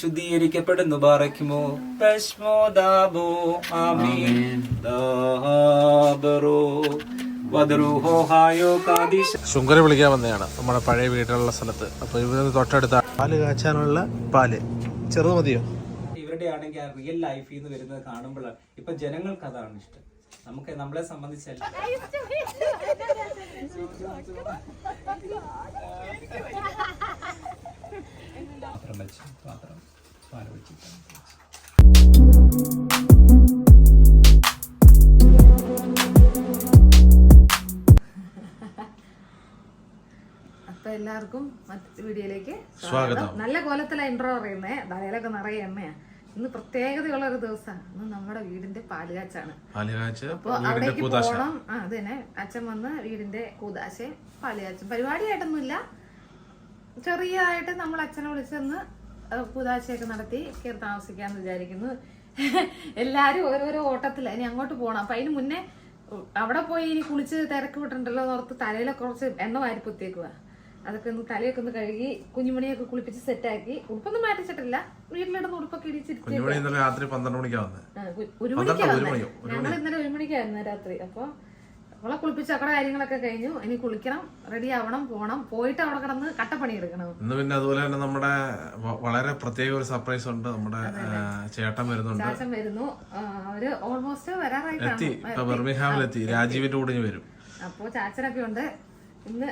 ശുദ്ധീകരിക്കപ്പെടുന്നു. ബാറയ്ക്കുമോ ദാബറോ. ശുങ്കര വിളിക്കാൻ വന്നതാണ്. നമ്മുടെ പഴയ വീട്ടിലുള്ള സ്ഥലത്ത്. അപ്പൊ ഇവർ തൊട്ടടുത്ത പാൽ കാച്ചാനുള്ള പാൽ. ചെറുത് മതിയോ? ഇവരുടെ ആണെങ്കിൽ ആ റിയൽ ലൈഫിൽ നിന്ന് വരുന്നത് കാണുമ്പോഴാണ്. ഇപ്പൊ ജനങ്ങൾക്ക് അതാണ് ഇഷ്ടം. നമുക്ക് നമ്മളെ സംബന്ധിച്ചല്ല വെച്ച് പാത്രം പാൽ ഒഴിച്ചിട്ട് അപ്പൊ എല്ലാവർക്കും മറ്റു വീഡിയോയിലേക്ക് സ്വാഗതം. നല്ല കോലത്തിലെ ഇൻട്രോ പറയുന്നേ. തലയിലൊക്കെ നിറയെ എണ്ണയാ. ഇന്ന് പ്രത്യേകതയുള്ള ഒരു ദിവസമാണ്. ഇന്ന് നമ്മുടെ വീടിന്റെ പാലുകാച്ചാണ്. പാൽ കാച്ച് അപ്പൊ വീടിന്റെ അവിടേക്ക് പോകണം ആ അത് തന്നെ. അച്ഛൻ വന്ന് വീടിന്റെ കൂതാശയും പാലുകാച്ചും. പരിപാടിയായിട്ടൊന്നുമില്ല. ചെറിയതായിട്ട് നമ്മൾ അച്ഛനെ വിളിച്ചെന്ന് കൂതാശയൊക്കെ നടത്തി കയറി താമസിക്കാന്ന് വിചാരിക്കുന്നു. എല്ലാരും ഓരോരോ ഓട്ടത്തിൽ ഇനി അങ്ങോട്ട് പോകണം അപ്പൊ അതിന് മുന്നേ അവിടെ പോയി ഇനി കുളിച്ച് തിരക്ക് വിട്ടുണ്ടല്ലോ എന്ന് ഓർത്ത് തലയിലൊക്കെ കുറച്ച് എണ്ണ വാരി പൊത്തിയേക്കുക അതൊക്കെ ഒന്ന് തലയൊക്കെ ഒന്ന് കഴുകി കുഞ്ഞുമണിയൊക്കെ കുളിപ്പിച്ച് സെറ്റാക്കി. ഉടുപ്പൊന്നും മാറ്റിച്ചിട്ടില്ല. വീട്ടിലിടുന്ന ഉടുപ്പൊക്കെ ഇന്നലെ രാത്രി പന്ത്രണ്ട് ഒരു- ഒരു പന്ത്രണ്ടോ, മണിക്കാ ഒരു വന്നേ. മണിയോ? ഞങ്ങൾ ഇന്നലെ ഒരു മണിക്കായിരുന്നു രാത്രി. അപ്പൊ അവളെ കുളിപ്പിച്ച് അവിടെ കാര്യങ്ങളൊക്കെ കഴിഞ്ഞു. ഇനി കുളിക്കണം റെഡി ആവണം പോണം. പോയിട്ട് അവിടെ കിടന്ന് കട്ടപ്പണി എടുക്കണം. ഇന്ന് പിന്നെ അതുപോലെ തന്നെ നമ്മുടെ വളരെ പ്രത്യേക ഒരു സർപ്രൈസ് ഉണ്ട്. നമ്മുടെ ചേട്ടൻ വരുന്നുണ്ട്. ചേട്ടൻ വരുന്നു. അവർ ഓൾമോസ്റ്റ് വരാറായിട്ടാണ്. എത്തി. ബെർമിഹാമിലെത്തി രാജീവിന്റെ കൂടെ വരും. അപ്പോ ചാച്ചനൊക്കെ ഉണ്ട്. ഇന്ന്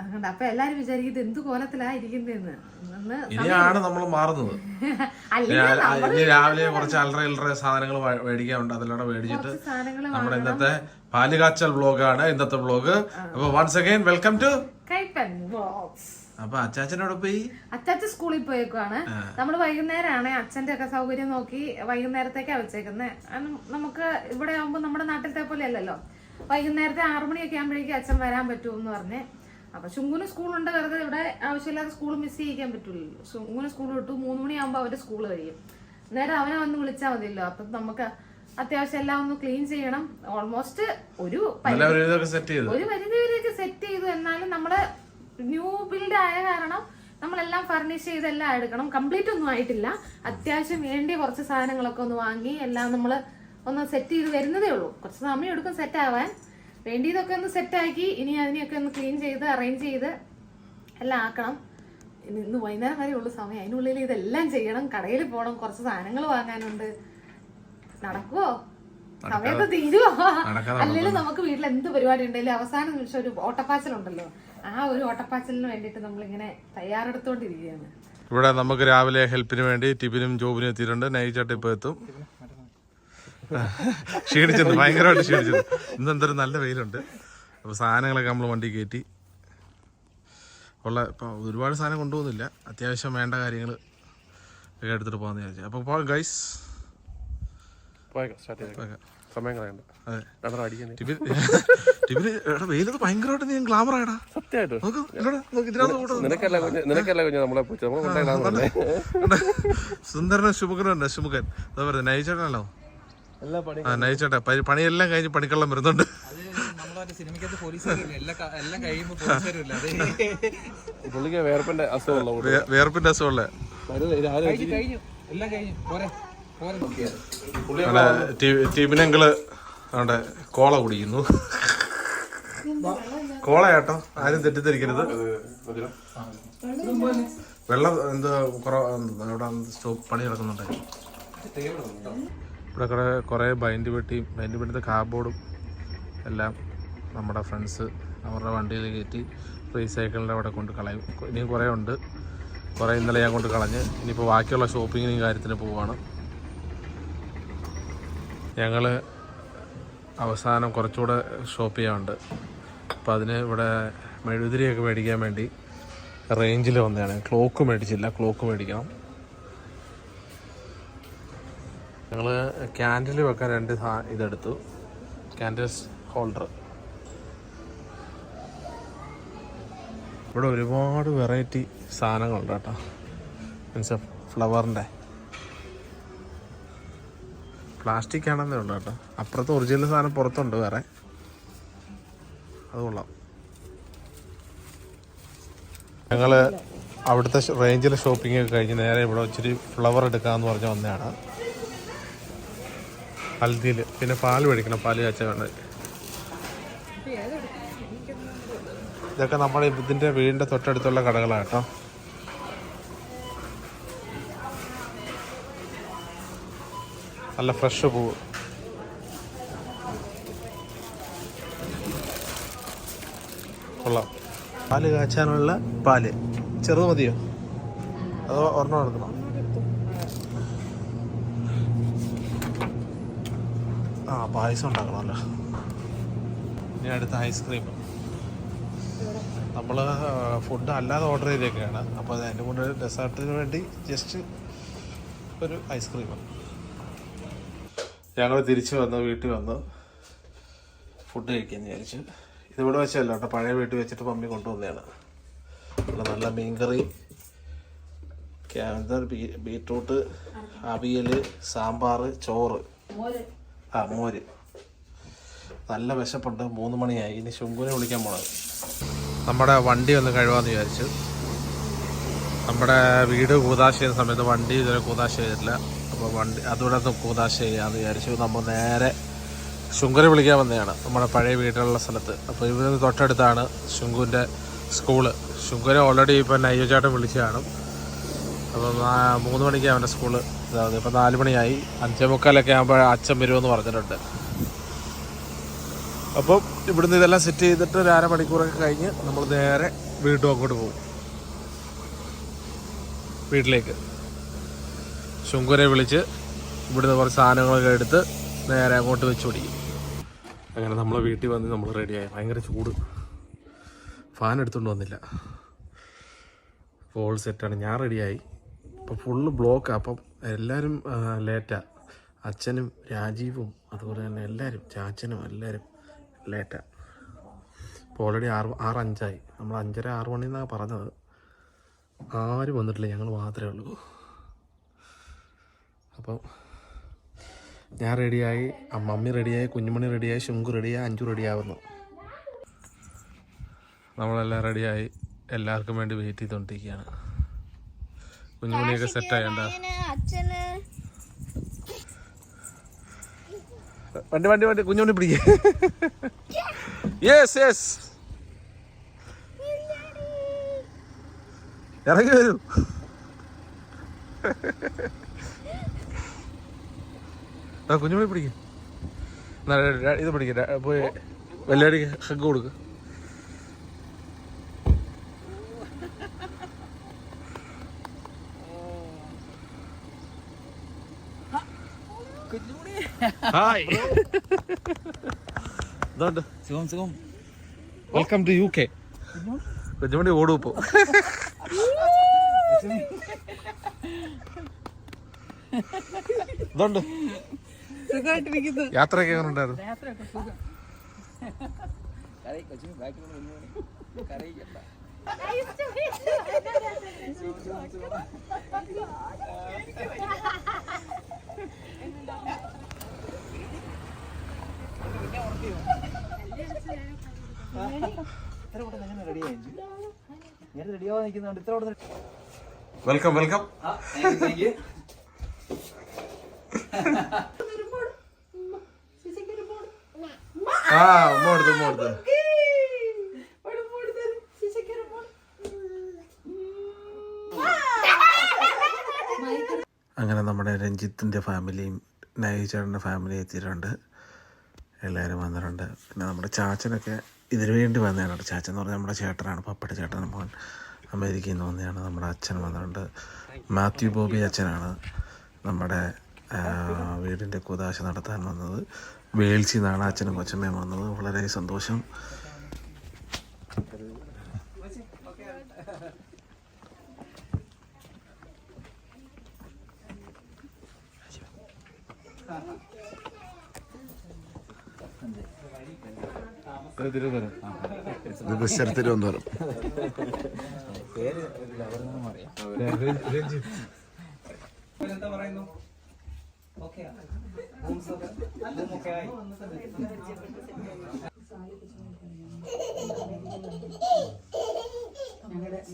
അതുകൊണ്ട് അപ്പൊ എല്ലാരും വിചാരിക്കും ഇത് എന്ത് കോലത്തിലാ ഇരിക്കുന്നതെന്ന് ഇന്ന് ഇനിയാണ് നമ്മൾ മാറുന്നത്. ഇനി രാവിലെ കുറച്ച് അലറ ഇലറ സാധനങ്ങൾ മേടിക്കാനുണ്ട്. അതിലൂടെ മേടിച്ചിട്ട് നമ്മുടെ ഇന്നത്തെ പാലുകാച്ചൽ വ്ലോഗാണ്. ഇന്നത്തെ ബ്ലോഗ് അപ്പൊ വൺസ് അഗൈൻ വെൽക്കം ടു അപ്പൊ അച്ചാച്ചനോട് പോയി അച്ചാച്ച സ്കൂളിൽ പോയേക്കുവാണ്. നമ്മൾ വൈകുന്നേരമാണ് അച്ഛന്റെ ഒക്കെ സൗകര്യം നോക്കി വൈകുന്നേരത്തേക്കാ വെച്ചേക്കുന്നത് നമുക്ക് ഇവിടെ ആവുമ്പോ നമ്മുടെ നാട്ടിലത്തെ പോലെ അല്ലല്ലോ. വൈകുന്നേരത്തെ ആറുമണിയൊക്കെ ആകുമ്പോഴേക്കും അച്ഛൻ വരാൻ പറ്റുമെന്ന് പറഞ്ഞ്. അപ്പൊ ശുങ്കുന് സ്കൂളുണ്ട് വെറുതെ ഇവിടെ ആവശ്യമില്ലാതെ സ്കൂൾ മിസ് ചെയ്യിക്കാൻ പറ്റില്ലല്ലോ. ശുങ്കുന് സ്കൂൾ വിട്ടു മൂന്ന് മണിയാകുമ്പോ അവന്റെ സ്കൂൾ കഴിയും. നേരെ അവനെ വന്ന് വിളിച്ചാൽ മതിയല്ലോ. അപ്പൊ നമുക്ക് അത്യാവശ്യം എല്ലാം ഒന്ന് ക്ലീൻ ചെയ്യണം. ഓൾമോസ്റ്റ് ഒരു ഒരു പരിധി വരെയൊക്കെ സെറ്റ് ചെയ്തു. എന്നാലും നമ്മൾ ന്യൂ ബിൽഡ് ആയ കാരണം നമ്മളെല്ലാം ഫർണിഷ് ചെയ്ത് എല്ലാം എടുക്കണം. കംപ്ലീറ്റ് ഒന്നും ആയിട്ടില്ല. അത്യാവശ്യം വേണ്ടി കുറച്ച് സാധനങ്ങളൊക്കെ ഒന്ന് വാങ്ങി എല്ലാം നമ്മൾ ഒന്ന് സെറ്റ് ചെയ്ത് വരുന്നതേ ഉള്ളൂ. കുറച്ച് സമയം എടുക്കും സെറ്റ് ആവാൻ. വേണ്ടിയതൊക്കെ ഒന്ന് സെറ്റ് ആക്കി ഇനി അതിനെയൊക്കെ ഒന്ന് ക്ലീൻ ചെയ്ത് അറേഞ്ച് ചെയ്ത് എല്ലാം ആക്കണം. ഇനി ഇന്ന് വൈകുന്നേരം വരെ ഉള്ള സമയം. അതിനുള്ളിൽ ഇതെല്ലാം ചെയ്യണം. കടയിൽ പോകണം കുറച്ച് സാധനങ്ങൾ വാങ്ങാനുണ്ട്. നടക്കുവോ? സമയത്ത് തീരുവോ? അല്ലെങ്കിൽ നമുക്ക് വീട്ടിൽ എന്ത് പരിപാടി ഉണ്ടെങ്കിലും അവസാന നിമിഷം ഒരു ഓട്ടപ്പാച്ചലുണ്ടല്ലോ. ആ ഒരു ഓട്ടപ്പാച്ചലിന് വേണ്ടിയിട്ട് നമ്മളിങ്ങനെ തയ്യാറെടുത്തോണ്ടിരിക്കുകയാണ്. ഇവിടെ നമുക്ക് രാവിലെ ഹെൽപ്പിന് വേണ്ടി ടിബിനും ജോബിനും എത്തിയിട്ടുണ്ട്. നൈറ്റ് ചട്ടിപ്പ് എത്തും. ക്ഷീണിച്ചത് ഭയങ്കരമായിട്ട് ക്ഷീണിച്ചത് ഇന്ന് എന്തൊരു നല്ല വെയിലുണ്ട്. അപ്പോൾ സാധനങ്ങളൊക്കെ നമ്മൾ വണ്ടി കയറ്റി. ഉള്ള ഇപ്പോൾ ഒരുപാട് സാധനം കൊണ്ടുപോകുന്നില്ല. അത്യാവശ്യം വേണ്ട കാര്യങ്ങൾ ഒക്കെ എടുത്തിട്ട് പോകാമെന്ന് വിചാരിച്ചു. അപ്പോൾ പോകാം ഗൈസ് സമയം കളയണ്ട. ശുഭകൻ എടാ ഭയങ്കരമായിട്ട് നീ ഗ്ലാമർ ആയടാ. സത്യമായിട്ടും. നിനക്കല്ല കുഞ്ഞ് നമ്മളെ സുന്ദരനും അതാ പറയുന്നത് നയിച്ചേട്ടനല്ലോ നയിച്ചേട്ടാ. പണിയെല്ലാം കഴിഞ്ഞ് പണിക്കള്ളം വരുന്നുണ്ട് പുള്ളിക്ക് വേർപ്പിന്റെ അസുഖമുള്ള അസുഖമുള്ള. ടീ- ടീമിനെങ്കിൽ അവിടെ കോള കുടിക്കുന്നു. കോള കേട്ടോ ആരും തെറ്റിദ്ധരിക്കരുത്. വെള്ളം എന്താ കുറവ് അവിടെ സ്റ്റോപ്പ് പണി നടക്കുന്നുണ്ടായിരുന്നു ഇവിടെ കുറെ കുറേ ബൈൻഡ് പെട്ടിയും ബൈൻഡ് പെട്ടിന്റെ കാർഡ്ബോർഡും എല്ലാം നമ്മുടെ ഫ്രണ്ട്സ് അവരുടെ വണ്ടിയിൽ കയറ്റി റീസൈക്കിളിന്റെ അവിടെ കൊണ്ട് കളയും. ഇനിയും കുറേ ഉണ്ട്. കുറേ ഇന്നലെ ഞാൻ കൊണ്ട് കളഞ്ഞ്. ഇനിയിപ്പോൾ ബാക്കിയുള്ള ഷോപ്പിങ്ങിനും കാര്യത്തിന് പോവുകയാണ് ഞങ്ങൾ അവസാനം കുറച്ചുകൂടെ ഷോപ്പ് ചെയ്യാനുണ്ട്. അപ്പോൾ അതിന് ഇവിടെ മെഴുതിരിയൊക്കെ മേടിക്കാൻ വേണ്ടി റേഞ്ചിൽ വന്നതാണ്. ക്ലോക്ക് മേടിച്ചില്ല ക്ലോക്ക് മേടിക്കണം. ഞങ്ങൾ ക്യാൻഡിൽ വെക്കാൻ രണ്ട് ഇതെടുത്തു. ക്യാൻഡിൽസ് ഹോൾഡർ ഇവിടെ ഒരുപാട് വെറൈറ്റി സാധനങ്ങളുണ്ട് കേട്ടോ. മീൻസ് ഫ്ലവറിന്റെ പ്ലാസ്റ്റിക് ആണെന്നേ ഉള്ളൂ കേട്ടോ. അപ്പുറത്ത് ഒറിജിനൽ സാധനം പുറത്തുണ്ട് വേറെ. അത് കൊള്ളാം. ഞങ്ങൾ അവിടുത്തെ റേഞ്ചിലെ ഷോപ്പിംഗ് ഒക്കെ കഴിഞ്ഞ് നേരെ ഇവിടെ ഇച്ചിരി ഫ്ലവർ എടുക്കാമെന്ന് പറഞ്ഞ് വന്നതാണ്. ഹൽദിയിൽ പിന്നെ പാൽ മേടിക്കണം പാൽ ചാച്ച വേണ്ട. ഇതൊക്കെ നമ്മുടെ ഇതിന്റെ വീടിന്റെ തൊട്ടടുത്തുള്ള കടകളാണ് കേട്ടോ. നല്ല ഫ്രഷ് പൂവ് കൊള്ളാം. പാൽ കാച്ചാനുള്ള പാൽ. ചെറുത് മതിയോ? അതോ ഒരെണ്ണം എടുക്കണോ? പായസം ഉണ്ടാക്കണമല്ലോ ഇനി അടുത്ത ഐസ്ക്രീം. നമ്മൾ ഫുഡ് അല്ലാതെ ഓർഡർ ചെയ്തേക്കാണ് അപ്പോൾ അതിന്റെ കൂടെ ഡെസേർട്ടിന് വേണ്ടി ജസ്റ്റ് ഒരു ഐസ്ക്രീം. ഞങ്ങൾ തിരിച്ചു വന്ന് വീട്ടിൽ വന്ന്. ഫുഡ് കഴിക്കാൻ വിചാരിച്ചു. ഇതിവിടെ വെച്ചല്ല കേട്ടോ പഴയ വീട്ടിൽ വെച്ചിട്ട് മമ്മി കൊണ്ടുവന്നതാണ്. ഇവിടെ നല്ല മീൻകറി കറി എന്താ ബീ- ബീട്രൂട്ട് അവിയൽ സാമ്പാർ ചോറ്. ആ മോര്. നല്ല വിശപ്പുണ്ട്. മൂന്ന് മണിയായി. ഇനി ശുങ്കുനെ വിളിക്കാൻ പോണത്. നമ്മുടെ വണ്ടി ഒന്ന് കഴിവാന്ന് വിചാരിച്ചു. നമ്മുടെ വീട് കൂതാശ ചെയ്യുന്ന സമയത്ത് വണ്ടി ഇതുവരെ കൂതാശ ചെയ്തിട്ടില്ല. അപ്പോൾ വണ്ടി അതുകൂടെ ഒന്ന് കൂതാശ ചെയ്യാമെന്ന് വിചാരിച്ചു. നമ്മൾ നേരെ ശുങ്കരെ വിളിക്കാൻ വന്നതാണ്. നമ്മുടെ പഴയ വീട്ടിലുള്ള സ്ഥലത്ത്. അപ്പോൾ ഇവിടുന്ന് തൊട്ടടുത്താണ് ശുങ്കുവിന്റെ സ്കൂൾ. ശുങ്കുനെ ഓൾറെഡി ഇപ്പം നയ്യോചാട്ടം ചാട്ടം കാണും അപ്പം മൂന്ന് മണിക്ക് അവന്റെ സ്കൂൾ ഇതാവുന്നത് ഇപ്പം നാല് മണിയായി. അഞ്ചേ മുക്കാലൊക്കെ ആകുമ്പോൾ അച്ഛൻ വരുമെന്ന് പറഞ്ഞിട്ടുണ്ട്. അപ്പം ഇവിടുന്ന് ഇതെല്ലാം സെറ്റ് ചെയ്തിട്ട് ഒരു അരമണിക്കൂറൊക്കെ കഴിഞ്ഞ് നമ്മൾ നേരെ വീണ്ടും അങ്ങോട്ട് പോകും. വീട്ടിലേക്ക്. ശുങ്കുരെ വിളിച്ച് ഇവിടുന്ന് കുറച്ച് സാധനങ്ങളൊക്കെ എടുത്ത് നേരെ അങ്ങോട്ട് വെച്ച് പിടിക്കും. അങ്ങനെ നമ്മൾ വീട്ടിൽ വന്ന് നമ്മൾ റെഡിയായി. ഭയങ്കര ചൂട്. ഫാൻ എടുത്തുകൊണ്ട് വന്നില്ല. ഫോൾ സെറ്റാണ് ഞാൻ റെഡിയായി. ഇപ്പം ഫുള്ള് ബ്ലോക്കാണ് അപ്പം എല്ലാവരും ലേറ്റാണ് അച്ഛനും രാജീവും അതുപോലെ തന്നെ എല്ലാവരും ചാച്ചനും എല്ലാവരും ലേറ്റാ. ഇപ്പോൾ ഓൾറെഡി ആറ് ആറ് അഞ്ചായി നമ്മൾ അഞ്ചര ആറ് മണി എന്നാണ് പറഞ്ഞത്. ആരും വന്നിട്ടില്ല. ഞങ്ങൾ മാത്രമേ ഉള്ളൂ. അപ്പം ഞാൻ റെഡിയായി മമ്മി റെഡിയായി കുഞ്ഞുമണി റെഡിയായി ശുങ്കു റെഡിയായി അഞ്ചു റെഡിയാവുന്നു നമ്മളെല്ലാം റെഡിയായി എല്ലാവർക്കും വേണ്ടി വെയിറ്റ് ചെയ്തുകൊണ്ടിരിക്കുകയാണ്. കുഞ്ഞുമണിയൊക്കെ സെറ്റ് ആയണ്ട വണ്ടി വണ്ടി വണ്ടി. കുഞ്ഞുമണി പിടിക്കേ. യെസ് യെസ് ഇറങ്ങി വരൂ. ആ കുഞ്ഞുമണി പിടിക്കും. ഇത് പിടിക്ക. പോയി വെള്ളാടി ഹഗ് കൊടുക്ക്. ഹായ്. ഇതുണ്ട്. സുഖം സുഖം. വെൽക്കം ടു യു കെ കുഞ്ഞുമണി ഓടും ഇപ്പോ. ഇതുണ്ട്. യാത്രയൊക്കെ എങ്ങനെ ഉണ്ടായിരുന്നു വെൽക്കം വെൽക്കം ആ ഉമ്മ ഉമ്മ അങ്ങനെ നമ്മുടെ രഞ്ജിത്തിന്റെ ഫാമിലിയും നൈചേട്ടന്റെ ഫാമിലിയും എത്തിയിട്ടുണ്ട്. എല്ലാവരും വന്നിട്ടുണ്ട്. പിന്നെ നമ്മുടെ ചാച്ചനൊക്കെ ഇതിനു വേണ്ടി വന്നതാണ്. ചാച്ചൻ എന്ന് പറഞ്ഞാൽ നമ്മുടെ ചേട്ടനാണ് പപ്പയുടെ ചേട്ടൻ മോൻ. അമേരിക്കയിൽ നിന്ന് വന്നതാണ് നമ്മുടെ അച്ഛൻ വന്നിട്ടുണ്ട്. മാത്യു ബോബി അച്ഛനാണ് നമ്മുടെ വീടിന്റെ കുതാശ നടത്താൻ വന്നത്. വേൾച്ചിന്നാണ് അച്ഛനും കൊച്ചമ്മയും വന്നത്. വളരെ സന്തോഷം. മിസ്റ്റർ തിരുവനന്തപുരം.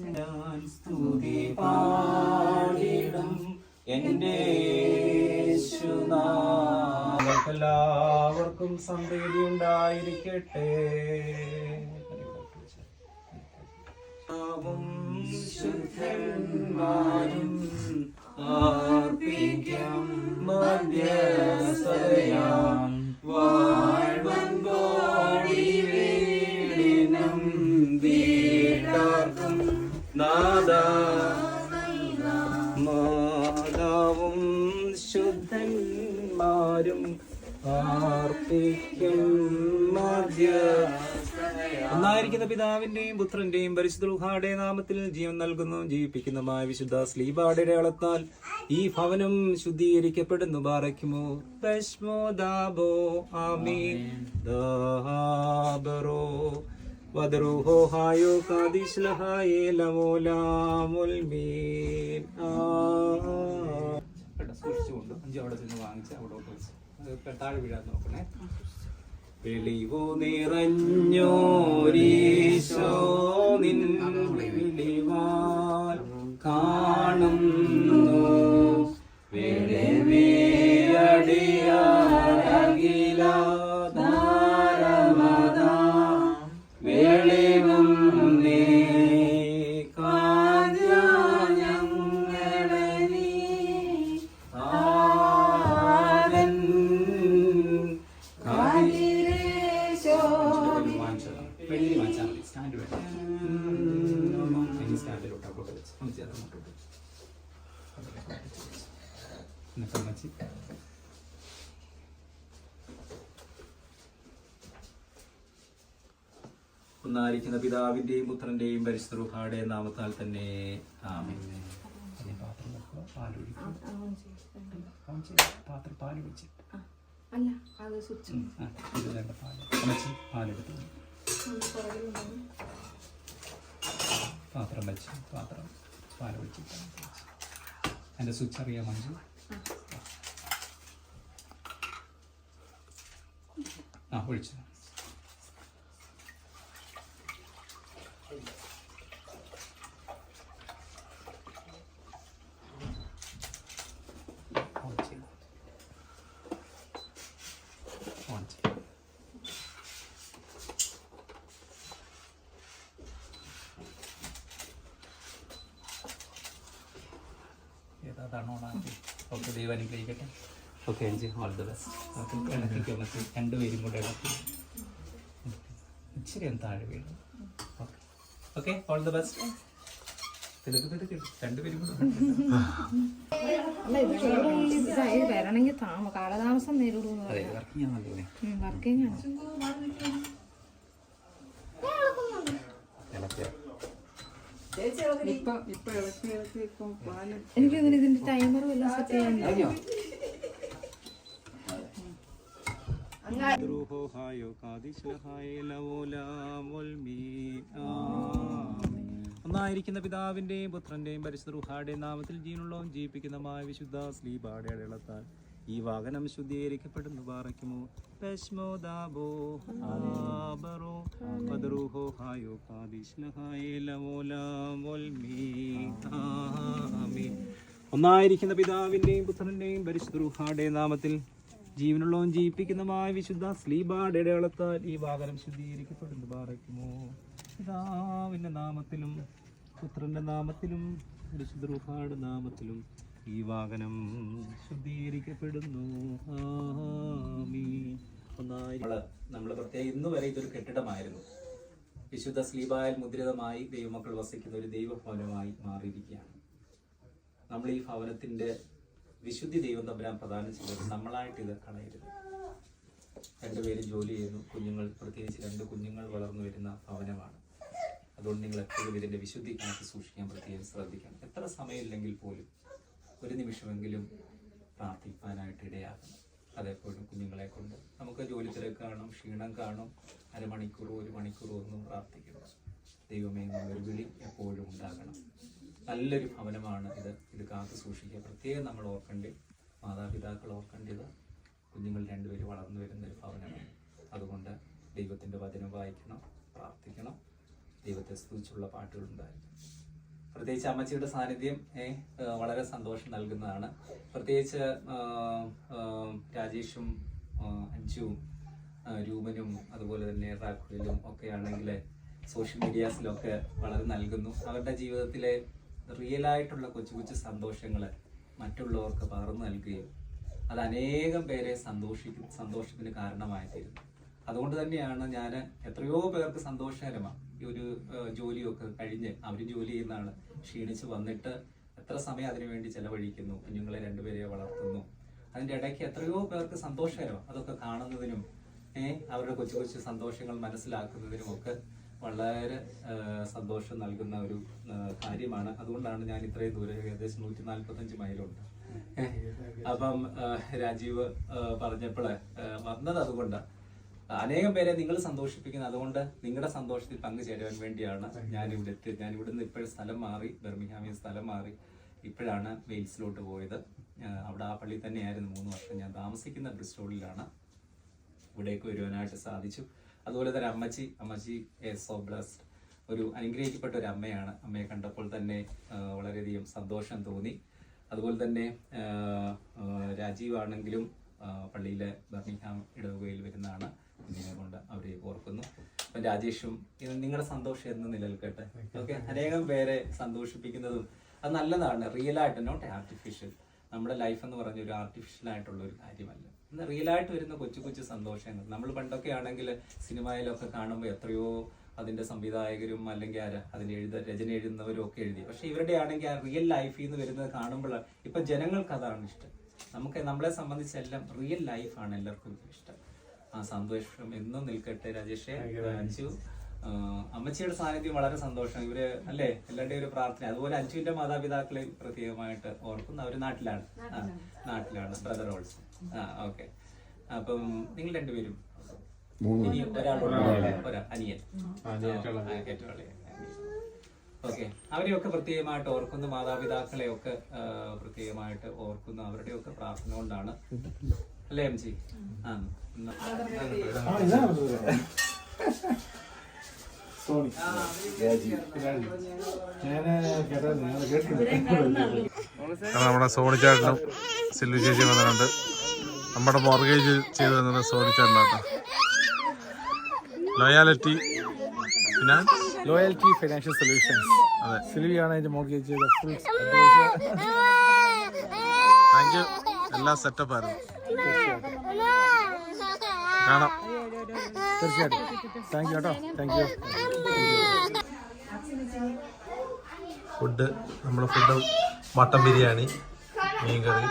ഞാൻ സ്തുതി പാടിടും എന്റെ എല്ലാവർക്കും സമൃദ്ധി ഉണ്ടായിരിക്കട്ടെ. ശുദ്ധന്മാരും ആർപ്പിക്കും. പിതാവിന്റെയും പുത്രന്റെയും പരിശുദ്ധ നാമത്തിൽ ജീവൻ നൽകുന്നു. ജീവിപ്പിക്കുന്നതുമായ വിശുദ്ധ സ്ലീബാടെ അളത്താൽ ഈ ഭവനം ശുദ്ധീകരിക്കപ്പെടുന്നു. പാറയ്ക്കുമോ പശ്മോദാബോ ആമീൻ. ദാബറോ വദറുഹോ ഹായോ കാദിശ്ലഹായേ ലമോലാമുൽ ആ. സൂക്ഷിച്ചുകൊണ്ട് അഞ്ച് അവിടെ ചെന്ന് വാങ്ങിച്ച് അവിടെ വീഴാൻ നോക്കണേ. വെളിവു നിറഞ്ഞോരീശോ നിൻ വിളിവാൽ കാണുന്നു. വെളിവും നീ പിതാവിന്റെയും പുത്രന്റെയും പരിശുദ്ധ നാമത്താൽ തന്നെ. ആമേൻ. ഇനി പാത്രം വെക്കുക. പാത്രം വെച്ച് പാൽ. അമ്മച്ചി പാലെടുത്തു പാത്രം വെച്ച് പാത്രം പാൽ ഒഴിച്ച് എന്റെ സ്വിച്ച് അറിയാം മഞ്ജു? ആ ഒഴിച്ചു ഓൺ ചെയ്തു ഓൺ ചെയ്തു ഏതാണോ ഓക്കെ ദൈവം അനുഗ്രഹിക്കട്ടെ. ഓക്കെ അഞ്ച് ഓൾ ദ ബെസ്റ്റ് ഓക്കെ ഇണക്കിക്കോ മറ്റു രണ്ടുപേരും കൂടെ ഇണക്കി ഇച്ചിരി ഒന്ന് താഴെ വീണു okay. Okay all the best വരണമെങ്കിൽ താമ കാലതാമസം നേരിടും അതെ വർക്കിംഗ് ആണല്ലോ വർക്കിംഗ് ആണ് ഇളക്കിയ ഇപ്പൊ ഇപ്പൊ ഇളക്കി ഇളക്കി ഇപ്പം പാൽ എനിക്ക് ഇതിന് ഇതിന്റെ ടൈമറും എല്ലാം സെറ്റ് ചെയ്യാനുണ്ട് ഒന്നായിരിക്കുന്ന പിതാവിന്റെയും പുത്രന്റെയും പരിശുദ്ധ റുഹാടെയും നാമത്തിൽ ജീവനുള്ളവും ജീവിപ്പിക്കുന്നതുമായ വിശുദ്ധ സ്ലീബാടെ അടയാളത്താൽ ഈ വാഹനം ശുദ്ധീകരിക്കപ്പെടുന്നു. ഒന്നായിരിക്കുന്ന പിതാവിന്റെയും പുത്രന്റെയും പരിശുദ്ധ നാമത്തിൽ ജീവനുള്ളവൻ ജീവിപ്പിക്കുന്നതുമായ വിശുദ്ധ അടയാളത്താൽ ഈ വാഹനം ശുദ്ധീകരിക്കപ്പെടുന്നു. പാറയ്ക്കുമോ പിതാവിന്റെ നാമത്തിലും പുത്രന്റെ നാമത്തിലും പരിശുദ്ധ നാമത്തിലും ഈ വാഹനം ശുദ്ധീകരിക്കപ്പെടുന്നു. നമ്മൾ പ്രത്യേകം ഇന്ന് വരെ ഇതൊരു കെട്ടിടമായിരുന്നു. വിശുദ്ധ സ്ലീബായൽ മുദ്രിതമായി ദൈവമക്കൾ വസിക്കുന്ന ഒരു ദൈവഭവനമായി മാറിയിരിക്കുകയാണ്. നമ്മൾ ഈ ഭവനത്തിന്റെ വിശുദ്ധി ദൈവം തമ്പുരാൻ പ്രദാനം ചെയ്തത് നമ്മളായിട്ട് ഇത് കളയരുത്. രണ്ടുപേരും ജോലി ചെയ്യുന്നു. കുഞ്ഞുങ്ങൾ പ്രത്യേകിച്ച് രണ്ട് കുഞ്ഞുങ്ങൾ വളർന്നു വരുന്ന ഭവനമാണ്. അതുകൊണ്ട് നിങ്ങൾ എപ്പോഴും ഇതിന്റെ വിശുദ്ധി കാത്തു സൂക്ഷിക്കാൻ പ്രത്യേകം ശ്രദ്ധിക്കണം. എത്ര സമയമില്ലെങ്കിൽ പോലും ഒരു നിമിഷമെങ്കിലും പ്രാർത്ഥിക്കാനായിട്ട് ഇടയാകും. അതെപ്പോഴും കുഞ്ഞുങ്ങളെ കൊണ്ട് നമുക്ക് ജോലി തിരക്ക് കാണും ക്ഷീണം കാണും. അരമണിക്കൂറോ ഒരു മണിക്കൂറോ ഒന്നും പ്രാർത്ഥിക്കണം ദൈവമേ എന്നുള്ളൊരു വിളി എപ്പോഴും ഉണ്ടാകണം. നല്ലൊരു ഭവനമാണ് ഇത്. ഇത് കാത്തു സൂക്ഷിക്കുക. പ്രത്യേകം നമ്മൾ ഓർക്കേണ്ടത് മാതാപിതാക്കൾ ഓർക്കേണ്ടത് കുഞ്ഞുങ്ങൾ രണ്ടുപേരും വളർന്നു വരുന്ന ഒരു ഭവനമാണ്. അതുകൊണ്ട് ദൈവത്തിന്റെ വചനം വായിക്കണം പ്രാർത്ഥിക്കണം. ദൈവത്തെ സ്തുതിച്ചുള്ള പാട്ടുകളുണ്ടായിരുന്നു പ്രത്യേകിച്ച് അമ്മച്ചിയുടെ സാന്നിധ്യം വളരെ സന്തോഷം നൽകുന്നതാണ്. പ്രത്യേകിച്ച് രാജേഷും അഞ്ചുവും രൂപനും അതുപോലെ തന്നെ റാഖുലിലും ഒക്കെ ആണെങ്കിൽ സോഷ്യൽ മീഡിയാസിലൊക്കെ വളരെ നൽകുന്നു. അവരുടെ ജീവിതത്തിലെ റിയൽ ആയിട്ടുള്ള കൊച്ചു കൊച്ചു സന്തോഷങ്ങൾ മറ്റുള്ളവർക്ക് പകർന്നു നൽകുകയും അത് അനേകം പേരെ സന്തോഷിക്കും സന്തോഷത്തിന് കാരണമായി അതുകൊണ്ട് തന്നെയാണ് ഞാൻ എത്രയോ പേർക്ക് സന്തോഷകരമാണ്. ഒരു ജോലിയൊക്കെ കഴിഞ്ഞ് അവർ ജോലി ചെയ്യുന്നതാണ്. ക്ഷീണിച്ച് വന്നിട്ട് എത്ര സമയം അതിനു വേണ്ടി ചെലവഴിക്കുന്നു കുഞ്ഞുങ്ങളെ രണ്ടുപേരെ വളർത്തുന്നു. അതിന്റെ ഇടയ്ക്ക് എത്രയോ പേർക്ക് സന്തോഷകരം അതൊക്കെ കാണുന്നതിനും അവരുടെ കൊച്ചു കൊച്ചു സന്തോഷങ്ങൾ മനസ്സിലാക്കുന്നതിനും ഒക്കെ വളരെ സന്തോഷം നൽകുന്ന ഒരു കാര്യമാണ്. അതുകൊണ്ടാണ് ഞാൻ ഇത്രയും ദൂരം ഏകദേശം നൂറ്റി നാല്പത്തഞ്ച് മൈലുണ്ട് അപ്പം രാജീവ് പറഞ്ഞപ്പോൾ വന്നത് അതുകൊണ്ടാണ് അനേകം പേരെ നിങ്ങൾ സന്തോഷിപ്പിക്കുന്നത് അതുകൊണ്ട് നിങ്ങളുടെ സന്തോഷത്തിൽ പങ്കുചേരുവാൻ വേണ്ടിയാണ് ഞാൻ ഇവിടെ എത്തിയത്. ഞാൻ ഇവിടെ നിന്ന് ഇപ്പോഴും സ്ഥലം മാറി ബെർമിഹാമിൽ സ്ഥലം മാറി ഇപ്പോഴാണ് വെയിൽസിലോട്ട് പോയത്. അവിടെ ആ പള്ളി തന്നെയായിരുന്നു. മൂന്ന് വർഷം ഞാൻ താമസിക്കുന്ന ബ്രിസ്റ്റോളിലാണ്. ഇവിടേക്ക് വരുവാനായിട്ട് സാധിച്ചു. അതുപോലെ തന്നെ അമ്മച്ചി അമ്മച്ചി സോ ബ്ലസ്ഡ് ഒരു അനുഗ്രഹിക്കപ്പെട്ട ഒരു അമ്മയാണ്. അമ്മയെ കണ്ടപ്പോൾ തന്നെ വളരെയധികം സന്തോഷം തോന്നി. അതുപോലെ തന്നെ രാജീവാണെങ്കിലും ആ, രാജീവ് ആണെങ്കിലും പള്ളിയിലെ ബർമിഹാം ഇടവകയിൽ വരുന്നതാണ്. കുഞ്ഞിനെ കൊണ്ട് അവരെ ഓർക്കുന്നു. അപ്പം രാജേഷും നിങ്ങളുടെ സന്തോഷം എന്ന് നിലനിൽക്കട്ടെ. ഓക്കെ? അനേകം പേരെ സന്തോഷിപ്പിക്കുന്നതും അത് നല്ലതാണ്. റിയൽ ആയിട്ട് നോട്ട് ആർട്ടിഫിഷ്യൽ നമ്മുടെ ലൈഫ് എന്ന് പറഞ്ഞ ഒരു ആർട്ടിഫിഷ്യൽ ആയിട്ടുള്ള ഒരു കാര്യമല്ല. ഇന്ന് റിയൽ ആയിട്ട് വരുന്ന കൊച്ചു കൊച്ചു സന്തോഷങ്ങൾ. നമ്മൾ പണ്ടൊക്കെ ആണെങ്കിൽ സിനിമയിലൊക്കെ കാണുമ്പോൾ എത്രയോ അതിന്റെ സംവിധായകരും അല്ലെങ്കിൽ ആരാ അതിന് എഴുത രചന എഴുതുന്നവരും ഒക്കെ എഴുതി. പക്ഷെ ഇവരുടെ ആണെങ്കിൽ ആ റിയൽ ലൈഫിൽ നിന്ന് വരുന്നത് കാണുമ്പോൾ ഇപ്പൊ ജനങ്ങൾക്ക് അതാണ് ഇഷ്ടം. നമുക്ക് നമ്മളെ സംബന്ധിച്ചെല്ലാം റിയൽ ലൈഫാണ് എല്ലാവർക്കും ഇഷ്ടം. ആ സന്തോഷം എന്നും നിൽക്കട്ടെ രാജേഷേ. അഞ്ചു അമ്മച്ചിയുടെ സാന്നിധ്യം വളരെ സന്തോഷം. ഇവർ അല്ലേ? എല്ലാവരുടെയും ഒരു പ്രാർത്ഥന. അതുപോലെ അഞ്ചുവിന്റെ മാതാപിതാക്കളെ പ്രത്യേകമായിട്ട് ഓർക്കുന്ന അവർ നാട്ടിലാണ്. നാട്ടിലാണ്. ബ്രദർ ഓൾസോ ആ ഓക്കെ. അപ്പം നിങ്ങൾ രണ്ടുപേരും ഇനി ഒരാളുള്ള ഒരാ അനിയൻ. ഏറ്റവും ഓക്കെ. അവരെയൊക്കെ പ്രത്യേകമായിട്ട് ഓർക്കുന്നു. മാതാപിതാക്കളെയൊക്കെ പ്രത്യേകമായിട്ട് ഓർക്കുന്നു. അവരുടെയൊക്കെ പ്രാർത്ഥന കൊണ്ടാണ് അല്ലേ എം ജി? ആ നമ്മുടെ സോണി ചേട്ടനും സിൽവി ചേച്ചി വന്നിട്ടുണ്ട്. നമ്മുടെ മോർഗേജ് ചെയ്ത് തന്നത് Sony ചേട്ടനാട്ടോ. Loyalty finance loyalty solution solutions അതെ. സിൽവിയാണ് അതിന്റെ മോർഗേജ് ചെയ്ത ഫുൾ താങ്ക് യു എല്ലാം സെറ്റപ്പ് ആയിരുന്നു. കാണാം. തീർച്ചയായിട്ടും. താങ്ക് യു കേട്ടോ. താങ്ക് യു ഫുഡ് നമ്മുടെ ഫുഡ് മട്ടൻ ബിരിയാണി മീൻ കറി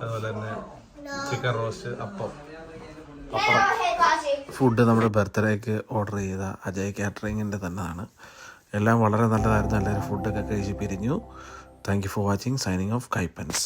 അതുപോലെ തന്നെ ചിക്കൻ റോസ്റ്റ് അപ്പം. അപ്പം ഫുഡ് നമ്മുടെ ബർത്ത്ഡേക്ക് ഓർഡർ ചെയ്ത അജയ് കാറ്ററിങ്ങിന്റെ തന്നെയാണ് എല്ലാം വളരെ നല്ലതായിരുന്നു. എല്ലാവരും ഫുഡൊക്കെ കഴിച്ച് പിരിഞ്ഞു. Thank you for watching signing off കൈപ്പൻസ്